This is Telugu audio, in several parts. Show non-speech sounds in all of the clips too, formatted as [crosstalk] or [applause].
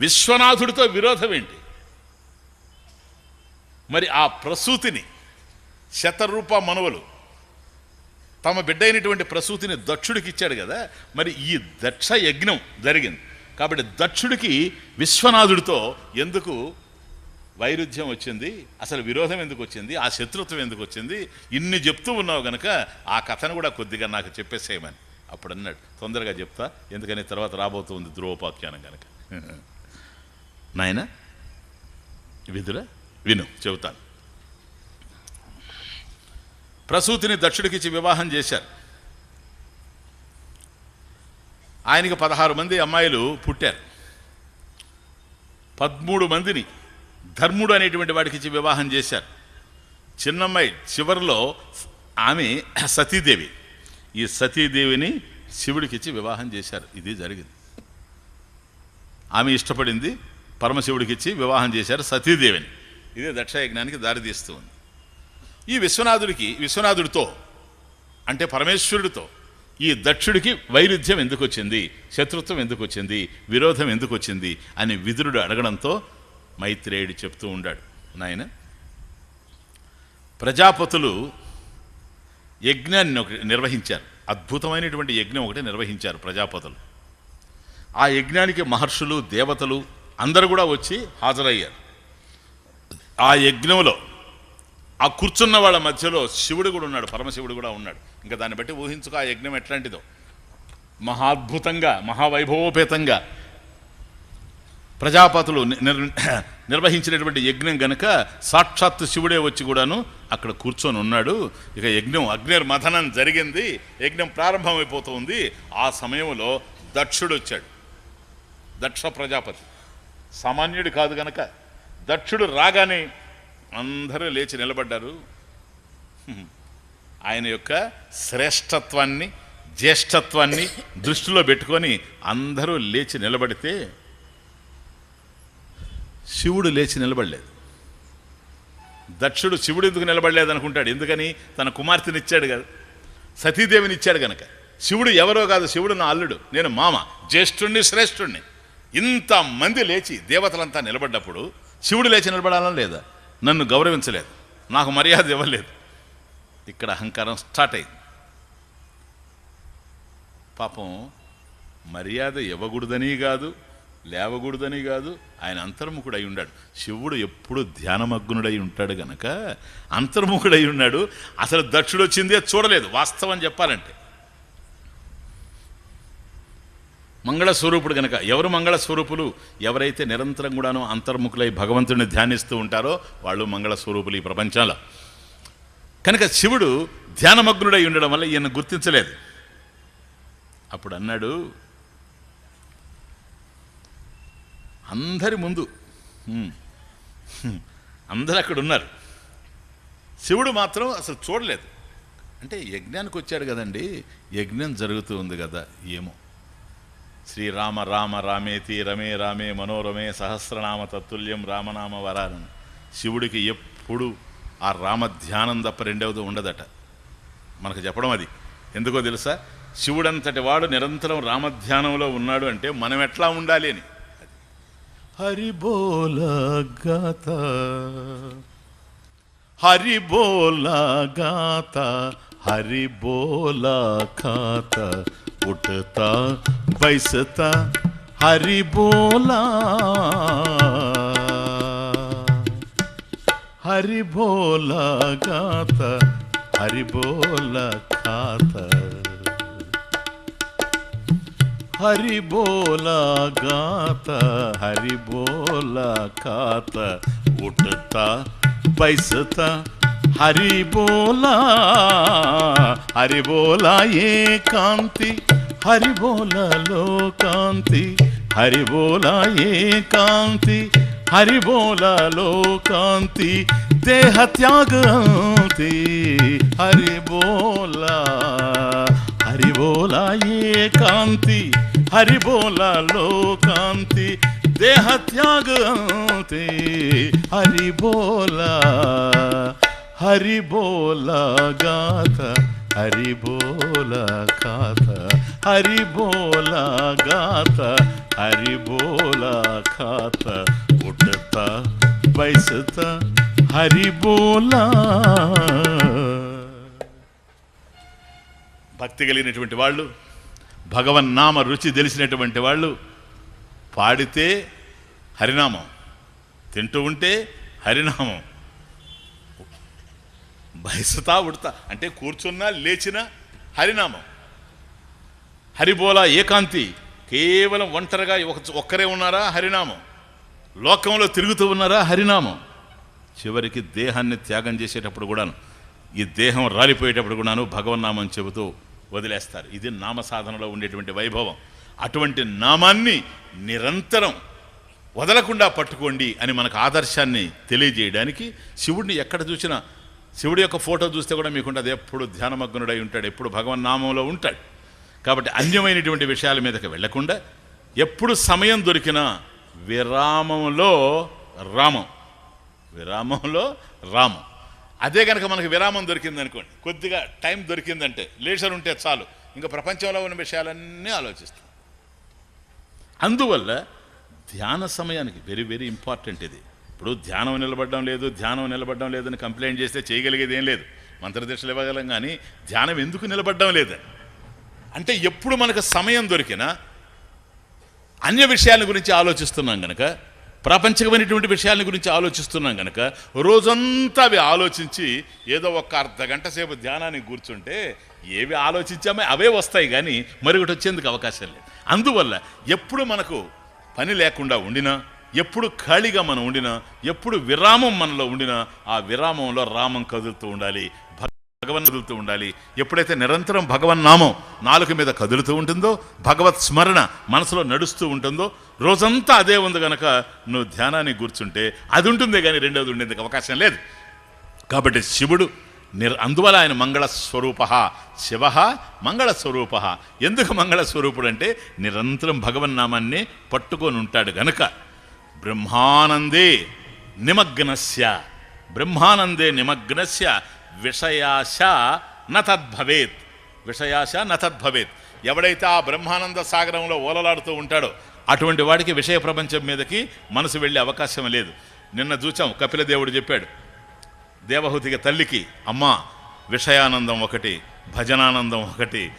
విశ్వనాథుడితో విరోధం ఏంటి? మరి ఆ ప్రసూతిని శతరూప మనవలు తమ బిడ్డ అయినటువంటి ప్రసూతిని దక్షుడికి ఇచ్చాడు కదా మరి ఈ దక్ష యజ్ఞం జరిగింది. కాబట్టి దక్షుడికి విశ్వనాథుడితో ఎందుకు వైరుధ్యం వచ్చింది? అసలు విరోధం ఎందుకు వచ్చింది? ఆ శత్రుత్వం ఎందుకు వచ్చింది? ఇన్ని చెప్తూ ఉన్నావు గనక ఆ కథను కూడా కొద్దిగా నాకు చెప్పేసేయమని. అప్పుడు అన్నాడు తొందరగా చెప్తా ఎందుకని తర్వాత రాబోతుంది ధ్రువోపాఖ్యానం కనుక నాయన? విధుల విను చెబుతాను. ప్రసూతిని దక్షుడికిచ్చి వివాహం చేశారు. ఆయనకి పదహారు మంది అమ్మాయిలు పుట్టారు. పదమూడు మందిని ధర్ముడు అనేటువంటి వాడికి ఇచ్చి వివాహం చేశారు. చిన్నమ్మాయి చివరిలో ఆమె సతీదేవి. ఈ సతీదేవిని శివుడికి ఇచ్చి వివాహం చేశారు. ఇది జరిగింది. ఆమె ఇష్టపడింది పరమశివుడికి ఇచ్చి వివాహం చేశారు సతీదేవిని. ఇదే దక్షయజ్ఞానికి దారితీస్తూ ఉంది. ఈ విశ్వనాథుడికి విశ్వనాథుడితో అంటే పరమేశ్వరుడితో ఈ దక్షుడికి వైరుధ్యం ఎందుకు వచ్చింది? శత్రుత్వం ఎందుకు వచ్చింది? విరోధం ఎందుకు వచ్చింది? అని విదురుడు అడగడంతో మైత్రేయుడు చెప్తూ ఉండాడు. నాయన ప్రజాపతులు యజ్ఞాన్ని ఒకటి నిర్వహించారు. అద్భుతమైనటువంటి యజ్ఞం ఒకటి నిర్వహించారు ప్రజాపతులు. ఆ యజ్ఞానికి మహర్షులు దేవతలు అందరు కూడా వచ్చి హాజరయ్యారు. ఆ యజ్ఞంలో ఆ కూర్చున్న వాళ్ళ మధ్యలో శివుడు కూడా ఉన్నాడు పరమశివుడు కూడా ఉన్నాడు. ఇంకా దాన్ని బట్టి ఊహించుకో ఆ యజ్ఞం ఎట్లాంటిదో. మహాద్భుతంగా మహావైభవోపేతంగా ప్రజాపతులు నిర్- [clears throat] నిర్వహించినటువంటి యజ్ఞం గనక సాక్షాత్తు శివుడే వచ్చి కూడాను అక్కడ కూర్చొని ఉన్నాడు. ఇక యజ్ఞం అగ్నిర్మథనం జరిగింది. యజ్ఞం ప్రారంభమైపోతుంది. ఆ సమయంలో దక్షుడు వచ్చాడు. దక్ష ప్రజాపతి. సామాన్యుడు కాదు గనక దక్షుడు రాగానే అందరూ లేచి నిలబడ్డారు. ఆయన యొక్క శ్రేష్టత్వాన్ని జ్యేష్ఠత్వాన్ని దృష్టిలో పెట్టుకొని అందరూ లేచి నిలబడితే శివుడు లేచి నిలబడలేదు. దక్షుడు శివుడు ఎందుకు నిలబడలేదు అనుకుంటాడు? ఎందుకని? తన కుమార్తెని ఇచ్చాడు కదా. సతీదేవిని ఇచ్చాడు గనక. శివుడు ఎవరో కాదు శివుడు నా అల్లుడు నేను మామ జ్యేష్ఠుణ్ణి శ్రేష్ఠుణ్ణి. ఇంతమంది లేచి దేవతలంతా నిలబడ్డప్పుడు శివుడు లేచి నిలబడాలని లేదా? నన్ను గౌరవించలేదు. నాకు మర్యాద ఇవ్వలేదు. ఇక్కడ అహంకారం స్టార్ట్ అయింది. పాపం మర్యాద ఇవ్వకూడదని కాదు లేవకూడదని కాదు ఆయన అంతర్ముఖుడై ఉన్నాడు శివుడు ఎప్పుడు ధ్యానమగ్నుడై ఉంటాడు గనక అంతర్ముఖుడై ఉన్నాడు. అసలు దక్షుడు వచ్చిందే చూడలేదు వాస్తవం చెప్పాలంటే. మంగళ స్వరూపుడు గనక ఎవరు మంగళ స్వరూపులు ఎవరైతే నిరంతరం కూడాను అంతర్ముఖులై భగవంతుడిని ధ్యానిస్తూ ఉంటారో వాళ్ళు మంగళ స్వరూపులు ఈ ప్రపంచంలో. కనుక శివుడు ధ్యానమగ్నుడై ఉండడం వల్ల ఈయన గుర్తించలేదు. అప్పుడు అన్నాడు అందరి ముందు అందరు అక్కడ ఉన్నారు. శివుడు మాత్రం అసలు చూడలేదు. అంటే యజ్ఞానికి వచ్చాడు కదండి యజ్ఞం జరుగుతూ ఉంది కదా ఏమో. శ్రీరామ రామ రామేతి రమే రామే మనోరమే సహస్రనామ తత్తుల్యం రామనామ వరాలను శివుడికి ఎప్పుడు ఆ రామ ధ్యానం తప్ప రెండవది ఉండదట. మనకు చెప్పడం అది. ఎందుకో తెలుసా? శివుడంతటి వాడు నిరంతరం రామధ్యానంలో ఉన్నాడు అంటే మనం ఎట్లా ఉండాలి అని. హరి బోల గాత హరి బోల గాత హరి బోల ఖాత उठता बैसता हरि बोला हरि बोला गाता हरि बोला खाता हरि बोला गाता हरि बोला खाता उठता बैसता హరి బోలా హరి బోలా ఏ కాంతి హరిబోలలో కాంతి హరిబోలా ఏ కాంతి హరిబోలలో కాంతి దేహ త్యాగంతి హరిబోలా హరిబోలా ఏ కాంతి హరిబోలలో కాంతి దేహ త్యాగంతి హరిబోలా హరిబోలా గాథ హరిబోలా గాథ हरि बोला हरि बोला गाथा हरि बोला गाथा हरि बोला गाथा హరి బోలా ఖాత ఉడతా బైసతా హరి బోలా భక్తి కలిగినటువంటి వాళ్ళు భగవన్నామ రుచి తెలిసినటువంటి వాళ్ళు పాడితే హరినామం తింటూ ఉంటే హరినామం బయసతా ఉడతా అంటే కూర్చున్నా లేచినా హరినామం హరిబోల ఏకాంతి. కేవలం ఒంటరిగా ఒక ఒక్కరే ఉన్నారా? హరినామం. లోకంలో తిరుగుతూ ఉన్నారా? హరినామం. చివరికి దేహాన్ని త్యాగం చేసేటప్పుడు కూడాను ఈ దేహం రాలిపోయేటప్పుడు కూడాను భగవన్నామం చెబుతూ వదిలేస్తారు. ఇది నామ సాధనలో ఉండేటువంటి వైభవం. అటువంటి నామాన్ని నిరంతరం వదలకుండా పట్టుకోండి అని మనకు ఆదర్శాన్ని తెలియజేయడానికి శివుడిని ఎక్కడ చూసినా శివుడి యొక్క ఫోటో చూస్తే కూడా మీకుంటుంది ఎప్పుడు ధ్యానమగ్నుడై ఉంటాడు ఎప్పుడు భగవన్నామంలో ఉంటాడు. కాబట్టి అన్యమైనటువంటి విషయాల మీదకి వెళ్ళకుండా ఎప్పుడు సమయం దొరికినా విరామంలో రామం. విరామంలో రామం. అదే కనుక మనకు విరామం దొరికింది అనుకోండి కొద్దిగా టైం దొరికిందంటే లేచర్ ఉంటే చాలు. ఇంకా ప్రపంచంలో ఉన్న విషయాలన్నీ ఆలోచిస్తాం. అందువల్ల ధ్యాన సమయానికి వెరీ వెరీ ఇంపార్టెంట్ ఇది. ఇప్పుడు ధ్యానం నిలబడడం లేదు ధ్యానం నిలబడడం లేదని కంప్లైంట్ చేస్తే చేయగలిగేది ఏం లేదు. మంత్రదీక్షలు ఇవ్వగలం కానీ ధ్యానం ఎందుకు నిలబడడం లేదని అంటే ఎప్పుడు మనకు సమయం దొరికినా అన్య విషయాల గురించి ఆలోచిస్తున్నాం గనక ప్రాపంచికమైనటువంటి విషయాల గురించి ఆలోచిస్తున్నాం గనక రోజంతా అవి ఆలోచించి ఏదో ఒక అర్ధ గంట సేపు ధ్యానానికి కూర్చుంటే ఏవి ఆలోచించామో అవే వస్తాయి కానీ మరొకటి వచ్చేందుకు అవకాశం లేదు. అందువల్ల ఎప్పుడు మనకు పని లేకుండా ఉండినా ఎప్పుడు ఖాళీగా మనం ఉండినా ఎప్పుడు విరామం మనలో ఉండినా ఆ విరామంలో రామం కదులుతూ ఉండాలి. భగవన్ కదులుతూ ఉండాలి. ఎప్పుడైతే నిరంతరం భగవన్ నామం నాలుక మీద కదులుతూ ఉంటుందో భగవత్ స్మరణ మనసులో నడుస్తూ ఉంటుందో రోజంతా అదే ఉంది గనక నువ్వు ధ్యానాన్ని కూర్చుంటే అది ఉంటుందే కానీ రెండోది ఉండేందుకు అవకాశం లేదు. కాబట్టి శివుడు నిర్ అందువల్ల ఆయన మంగళ స్వరూప. శివ మంగళ స్వరూప. ఎందుకు మంగళ స్వరూపుడు అంటే నిరంతరం భగవన్నామాన్ని పట్టుకొని ఉంటాడు గనుక. బ్రహ్మానందే నిమగ్నస్య. బ్రహ్మానందే నిమగ్నస్య. విషయాశ న విషయాశ న ఎవడైతే ఆ బ్రహ్మానంద సాగరంలో ఓలలాడుతూ ఉంటాడో అటువంటి వాడికి విషయ ప్రపంచం మీదకి మనసు వెళ్ళే అవకాశం లేదు. నిన్న చూచాం కపిల దేవుడు చెప్పాడు దేవహూతికి తల్లికి అమ్మ విషయానందం ఒకటి భజనానందం ఒకటి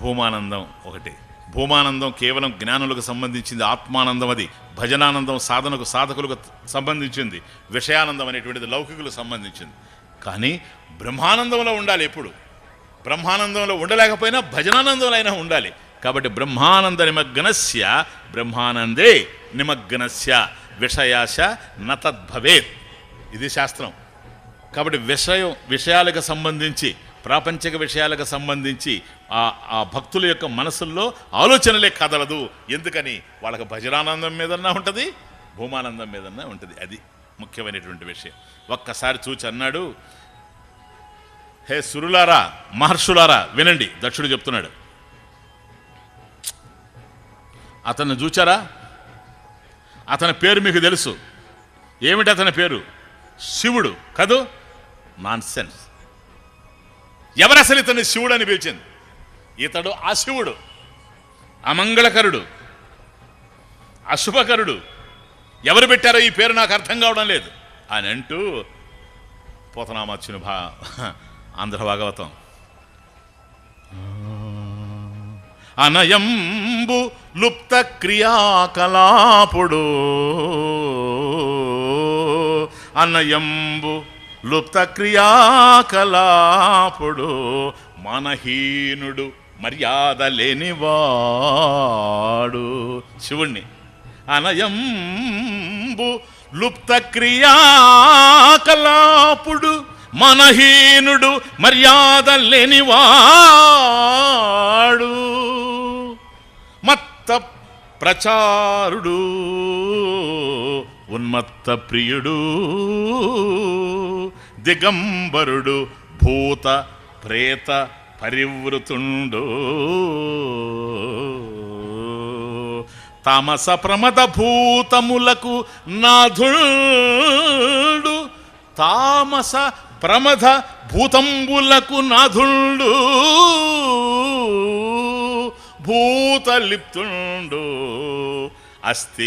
భూమానందం ఒకటి. భూమానందం కేవలం జ్ఞానులకు సంబంధించింది ఆత్మానందం అది. భజనానందం సాధనకు సాధకులకు సంబంధించింది విషయానందం అనేటువంటిది లౌకికులకు సంబంధించింది. కానీ బ్రహ్మానందంలో ఉండాలి ఎప్పుడు. బ్రహ్మానందంలో ఉండలేకపోయినా భజనానందంలో అయినా ఉండాలి. కాబట్టి బ్రహ్మానంద నిమగ్నస్య బ్రహ్మానందే నిమగ్నస్య విషయాశ నతద్భవే ఇది శాస్త్రం. కాబట్టి విషయం విషయాలకు సంబంధించి ప్రాపంచిక విషయాలకు సంబంధించి ఆ ఆ భక్తుల యొక్క మనసుల్లో ఆలోచనలే కదలదు. ఎందుకని? వాళ్ళకి భజనానందం మీదన్నా ఉంటుంది భూమానందం మీదన్నా ఉంటుంది. అది ముఖ్యమైనటువంటి విషయం. ఒక్కసారి చూచి అన్నాడు హే సురులారా మహర్షులారా వినండి దక్షుడు చెప్తున్నాడు. అతన్ని చూచారా? అతని పేరు మీకు తెలుసు. ఏమిటి అతని పేరు? శివుడు కదూ? నాన్ సెన్స్ ఎవరు అసలు ఇతన్ని శివుడు అని పిలిచింది? ఇతడు అశివుడు అమంగళకరుడు అశుభకరుడు ఎవరు పెట్టారో ఈ పేరు నాకు అర్థం కావడం లేదు. అని అంటూ పోతనామచ్చుని భా ఆంధ్ర భాగవతం అనయంబు లుప్త క్రియాకలాపుడు. అనయంబు లుప్త క్రియాకలాపుడు మనహీనుడు మర్యాద లేనివాడు. శివుణ్ణి. అనయంబు లుప్త క్రియాకలాపుడు మనహీనుడు మర్యాద లేనివాడు. మత్త ప్రచారుడు ఉన్మత్త ప్రియుడు దిగంబరుడు భూత ప్రేత పరివృతుండు. తామస ప్రమద భూతములకు నాథుడు తామస ప్రమద భూతంబులకు నాథుండు భూతలిప్తుండు అస్తి